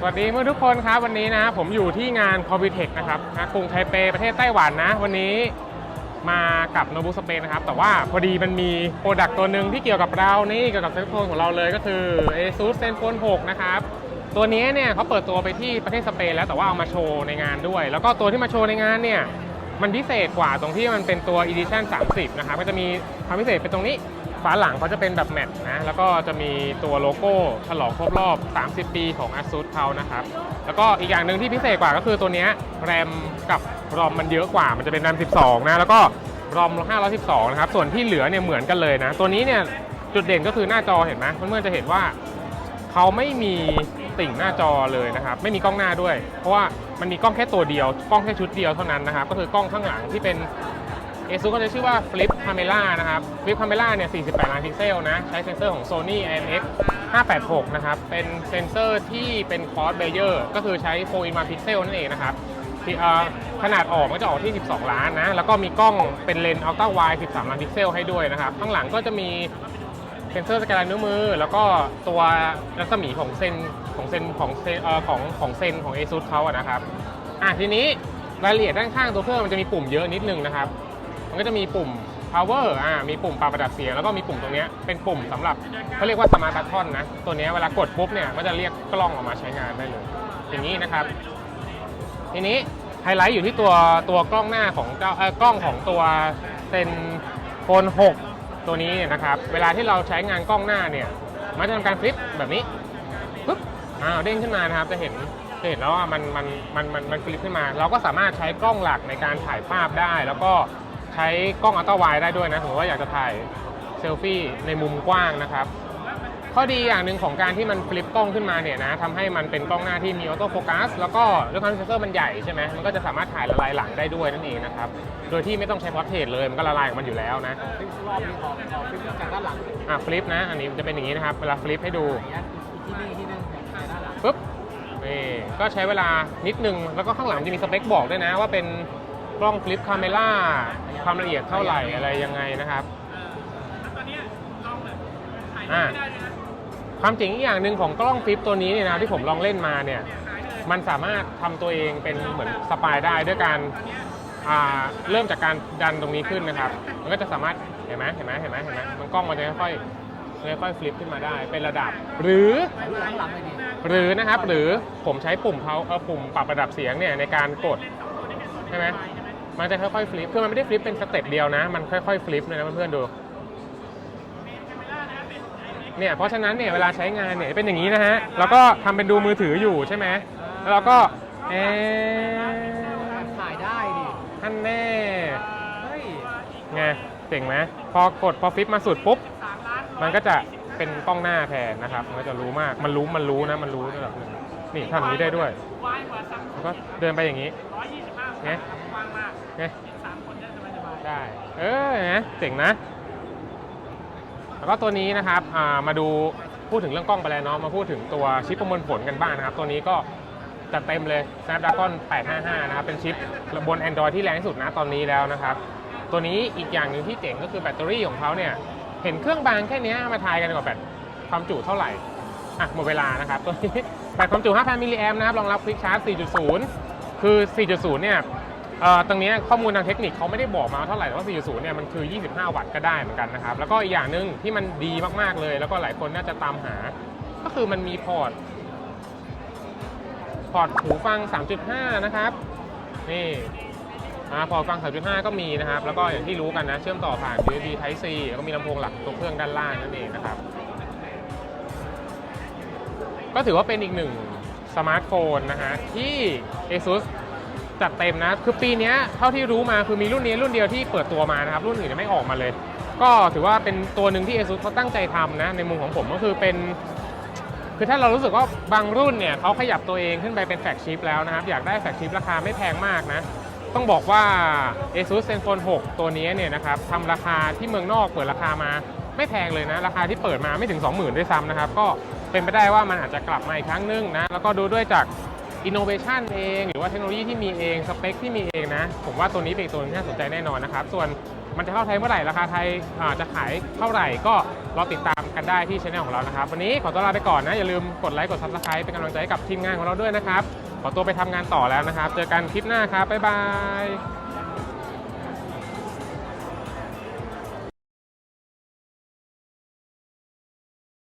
สวัสดีเมื่อนทุกคนครับวันนี้นะผมอยู่ที่งาน c o m p u t e c นะครับนะกรุงไทเปประเทศไต้หวันนะ วันนี้มากับโนบุสเปนนะครับ แต่ว่าพอดีมันมีโปรดักต์ตัวหนึ่งที่เกี่ยวกับเรานี่เกี่ยวกับเซลโฟนของเราเลยก็คือ ASUS ZenFone 6 นะครับ ตัวนี้เนี่ยเขาเปิดตัวไปที่ประเทศสเปนแล้วแต่ว่าเอามาโชว์ในงานด้วย แล้วก็ตัวที่มาโชว์ในงานเนี่ยมันพิเศษกว่าตรงที่มันเป็นตัว Edition 30 นะครับก็จะมีความพิเศษเป็นตรงนี้ ฝาหลังเขาจะเป็นแบบแมตต์นะ แล้วก็จะมีตัวโลโก้ฉลองครบรอบ 30 ปีของ ASUS เขานะครับ แล้วก็อีกอย่างหนึ่งที่พิเศษกว่าก็คือตัวนี้แรมกับรอมมันเยอะกว่า มันจะเป็นแรม 12 นะ แล้วก็รอม 512 นะครับ ส่วนที่เหลือเนี่ยเหมือนกันเลยนะ ตัวนี้เนี่ยจุดเด่นก็คือหน้าจอเห็นไหมเพื่อนๆจะเห็นว่าเขาไม่มีติ่งหน้าจอเลยนะครับ ไม่มีกล้องหน้าด้วย เพราะว่ามันมีกล้องแค่ตัวเดียว กล้องแค่ชุดเดียวเท่านั้นนะครับ ก็คือกล้องข้างหลังที่เป็น ASUS ก็จะชื่อว่า Flip Camera นะครับ Flip Camera เนี่ย 48 ล้านพิกเซลนะ ใช้เซนเซอร์ของ Sony IMX 586 นะครับ เป็นเซนเซอร์ที่เป็น cross layer ก็คือใช้4 in 1 pixel นั่นเองนะครับพีเอขนาดออกก็จะออกที่ 12 ล้านนะ แล้วก็มีกล้องเป็นเลนส์ ultra wide 13 ล้านพิกเซลให้ด้วยนะครับ ข้างหลังก็จะมีเซนเซอร์สแกนลายนิ้วมือ แล้วก็ตัวรัศมีของเซนของเซนของเซนของของเซนของ ASUS เขาอะนะครับ อะทีนี้รายละเอียดด้านข้างตัวเครื่องมันจะมีปุ่มเยอะนิดนึงนะครับ ก็จะมีปุ่ม power อ่ามีปุ่มปรับระดับเสียงแล้วก็มีปุ่มตรงนี้เป็นปุ่มสำหรับเขาเรียกว่า smart button นะ ตัวนี้เวลากดปุ๊บเนี่ยก็จะเรียกกล้องออกมาใช้งานได้เลย อย่างนี้นะครับ ทีนี้ไฮไลท์อยู่ที่ตัวตัวกล้องหน้าของเจ้าเอ่อกล้องของตัวเซนโฟน6 ตัวนี้เนี่ยนะครับ เวลาที่เราใช้งานกล้องหน้าเนี่ย มันจะทำการฟลิปแบบนี้ปุ๊บอ้าวเด้งขึ้นมานะครับจะเห็นเห็นแล้วว่ามันมันมันมันมันฟลิปขึ้นมา เราก็สามารถใช้กล้องหลักในการถ่ายภาพได้ แล้วก็ ช้กล้องอัลตร้าไวด์ได้ด้วยนะสมมติว่าอยากจะถ่ายเซลฟี่ในมุมกว้างนะครับ ข้อดีอย่างหนึ่งของการที่มันฟลิปกล้องขึ้นมาเนี่ยนะทำให้มันเป็นกล้องหน้าที่มีออโต้โฟกัสแล้วก็ด้วยความที่เซนเซอร์มันใหญ่ใช่ไหมมันก็จะสามารถถ่ายละลายหลังได้ด้วยนั่นเองนะครับ โดยที่ไม่ต้องใช้พอร์เทรตเลยมันก็ละลายของมันอยู่แล้วนะรอบนี้ออกออกคลิปจากด้านหลังอะฟลิปนะอันนี้มันจะเป็นอย่างนี้นะครับเวลาฟลิปให้ดูที่นี่ที่นึงด้านหลังปุ๊บนี่ก็ใช้เวลานิดนึงแล้วก็ข้างหลังจะมีสเปคบอกด้วยนะว่าเป็น กล้องฟลิปคาเมล่าความละเอียดเท่าไหร่อะไรยังไงนะครับอ่าความเจ๋งอีกอย่างหนึ่งของกล้องฟลิปตัวนี้เนี่ยนะที่ผมลองเล่นมาเนี่ยมันสามารถทำตัวเองเป็นเหมือนสปายได้ด้วยการอ่าเริ่มจากการดันตรงนี้ขึ้นนะครับ มันก็จะสามารถเห็นไหมเห็นไหมเห็นไหมเห็นไหมมันกล้องมันจะค่อยๆค่อยๆฟลิปขึ้นมาได้เป็นระดับ หรือข้างหลังเลยดิหรือนะครับหรือผมใช้ปุ่มเขาเออปุ่มปรับระดับเสียงเนี่ยในการกดใช่ไหม มันจะค่อยๆฟลิป คือมันไม่ได้ฟลิปเป็นสเต็ปเดียวนะ มันค่อยๆฟลิปเลยนะเพื่อนๆดู เนี่ย เพราะฉะนั้นเนี่ยเวลาใช้งานเนี่ยเป็นอย่างนี้นะฮะ แล้วก็ทำเป็นดูมือถืออยู่ใช่ไหม แล้วเราก็เอ๊ะถ่ายได้ดิท่านแน่เฮ้ยไงเจ๋งไหมพอกดพอฟลิปมาสุดปุ๊บ มันก็จะเป็นกล้องหน้าแทนนะครับ มันก็จะรู้มาก มันรู้ มันรู้นะ มันรู้ระดับหนึ่งนี่ทำอย่างนี้ได้ด้วย แล้วก็เดินไปอย่างนี้ ไงไงได้ เออนะเจ๋งนะ แล้วก็ตัวนี้นะครับอ่ามาดูพูดถึงเรื่องกล้องไปแล้วเนาะมาพูดถึงตัวชิปประมวลผลกันบ้างนะครับ ตัวนี้ก็จัดเต็มเลย Snapdragon 855 นะครับ เป็นชิปบน Android ที่แรงที่สุดนะตอนนี้แล้วนะครับ ตัวนี้อีกอย่างหนึ่งที่เจ๋งก็คือแบตเตอรี่ของเขาเนี่ย เห็นเครื่องบางแค่เนี้ยมาทายกันดีกว่าแบตความจุเท่าไหร่ อะ หมดเวลานะครับ ตัวนี้แบตความจุ 5,000 มิลลิแอมนะครับ รองรับควิกชาร์จ 4.0 คือ 4.0 เนี่ยเอ่อ ตรงนี้ข้อมูลทางเทคนิคเขาไม่ได้บอกมาว่าเท่าไหร่แต่ว่า 4.0 เนี่ยมันคือ 25 วัตต์ก็ได้เหมือนกันนะครับ แล้วก็อีกอย่างหนึ่งที่มันดีมากๆเลย แล้วก็หลายคนน่าจะตามหา ก็คือมันมีพอร์ต พอร์ตหูฟัง 3.5 นะครับ นี่พอร์ตฟัง 3.5 ก็มีนะครับ แล้วก็อย่างที่รู้กันนะ เชื่อมต่อผ่าน USB Type C แล้วก็มีลำโพงหลักตัวเครื่องด้านล่างนั่นเองนะครับ ก็ถือว่าเป็นอีกหนึ่งสมาร์ทโฟนนะฮะที่ ASUS จัดเต็มนะ คือปีนี้เท่าที่รู้มาคือมีรุ่นนี้รุ่นเดียวที่เปิดตัวมานะครับ รุ่นอื่นไม่ออกมาเลย ก็ถือว่าเป็นตัวหนึ่งที่ ASUS เขาตั้งใจทำนะ ในมุมของผมก็คือเป็น คือถ้าเรารู้สึกว่าบางรุ่นเนี่ยเขาขยับตัวเองขึ้นไปเป็นแฟลกชิพแล้วนะครับ อยากได้แฟลกชิพราคาไม่แพงมากนะ ต้องบอกว่า ASUS ZenFone 6 ตัวนี้เนี่ยนะครับทำราคาที่เมืองนอกเปิดราคามาไม่แพงเลยนะ ราคาที่เปิดมาไม่ถึง 20,000 ด้วยซ้ำนะครับ ก็เป็นไปได้ว่ามันอาจจะกลับมาอีกครั้งหนึงนะ แล้วก็ดูด้วยจาก อินโนเวชันเอง หรือว่าเทคโนโลยีที่มีเอง สเปคที่มีเองนะ ผมว่าตัวนี้เป็นตัวนึงที่น่าสนใจแน่นอนนะครับ ส่วนมันจะเข้าไทยเมื่อไหร่ ราคาไทยจะขายเท่าไหร่ก็รอติดตามกันได้ที่ช anel ของเรานะครับ วันนี้ขอตัวลาไปก่อนนะ อย่าลืมกดไลค์กดซับสไครป์เป็นกำลังใจให้กับทีมงานของเราด้วยนะครับ ขอตัวไปทำงานต่อแล้วนะครับ เจอกันคลิปหน้าครับบ๊ายบาย